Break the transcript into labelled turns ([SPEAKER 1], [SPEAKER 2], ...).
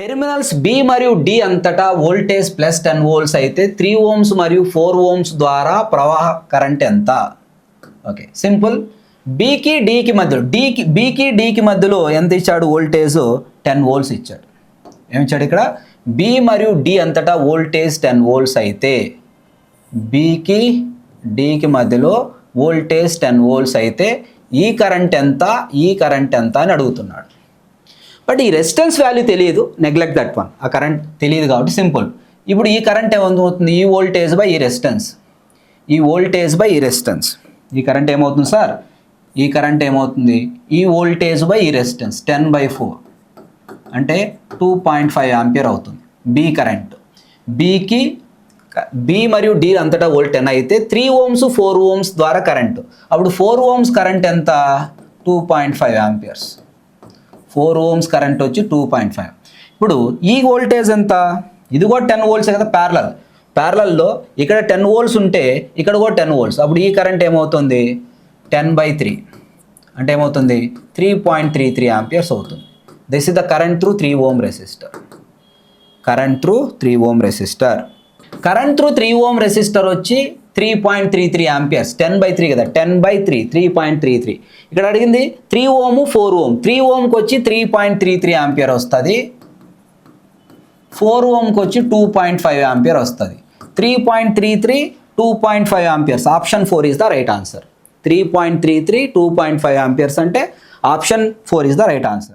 [SPEAKER 1] Terminals B మరియు D అంతటా voltage plus ten volts అయితే త్రీ ఓమ్స్ మరియు ఫోర్ ఓమ్స్ ద్వారా ప్రవాహ కరెంట్ ఎంత? ఓకే సింపుల్ బీకి డీకి మధ్యలో డీకి బీకి డీకి మధ్యలో ఎంత ఇచ్చాడు వోల్టేజ్? టెన్ వోల్ట్స్ ఇచ్చాడు. ఏమిచ్చాడు ఇక్కడ? బి మరియు డి అంతటా వోల్టేజ్ టెన్ వోల్ట్స్ అయితే బీకి డీకి మధ్యలో వోల్టేజ్ టెన్ వోల్ట్స్ అయితే ఈ కరెంట్ ఎంత? ఈ కరెంట్ ఎంత అని అడుగుతున్నాడు. బట్ ఈ రెసిస్టెన్స్ వాల్యూ తెలియదు నెగ్లెక్ట్ దట్ వన్ ఆ కరెంట్ తెలియదు కాబట్టి సింపుల్ ఇప్పుడు ఈ కరెంట్ ఏమవుతుంది? ఈ వోల్టేజ్ బై ఈ రెసిస్టెన్స్ ఈ వోల్టేజ్ బై ఈ రెసిస్టెన్స్ ఈ కరెంట్ ఏమవుతుంది సార్? ఈ కరెంట్ ఏమవుతుంది? ఈ వోల్టేజ్ బై ఈ రెసిస్టెన్స్ టెన్ బై ఫోర్ అంటే టూ పాయింట్ ఫైవ్ ఆంపియర్ అవుతుంది. బి కరెంట్ బీకి బి మరియు డి అంతటా వోల్ట్ టెన్ అయితే త్రీ ఓమ్స్ ఫోర్ ఓమ్స్ ద్వారా కరెంటు అప్పుడు ఫోర్ ఓమ్స్ కరెంట్ ఎంత? Two point five amperes four ohms current వచ్చి టూ పాయింట్ ఫైవ్. ఇప్పుడు ఈ వోల్టేజ్ ఎంత? ఇది కూడా టెన్ వోల్ట్స్ కదా ప్యారలల్ ప్యారలల్లో ఇక్కడ టెన్ వోల్ట్స్ ఉంటే ఇక్కడ కూడా టెన్ వోల్ట్స్. అప్పుడు ఈ కరెంట్ ఏమవుతుంది? Ten by three. అంటే ఏమవుతుంది? Three point three three amperes అవుతుంది. This is the current through three ohm resistor current through three ohm resistor current through three ohm resistor వచ్చి three point three three amperes ten by three కదా ten by three three point three three ఇక్కడ అడిగింది three ohm four ohm three ఓమ్కి వచ్చి three point three three ampere వస్తుంది. Four ఓమ్కి వచ్చి two point five ampere వస్తుంది. Three point three three two point five amperes option four is the right answer three point three three two point five amperes అంటే option four is the right answer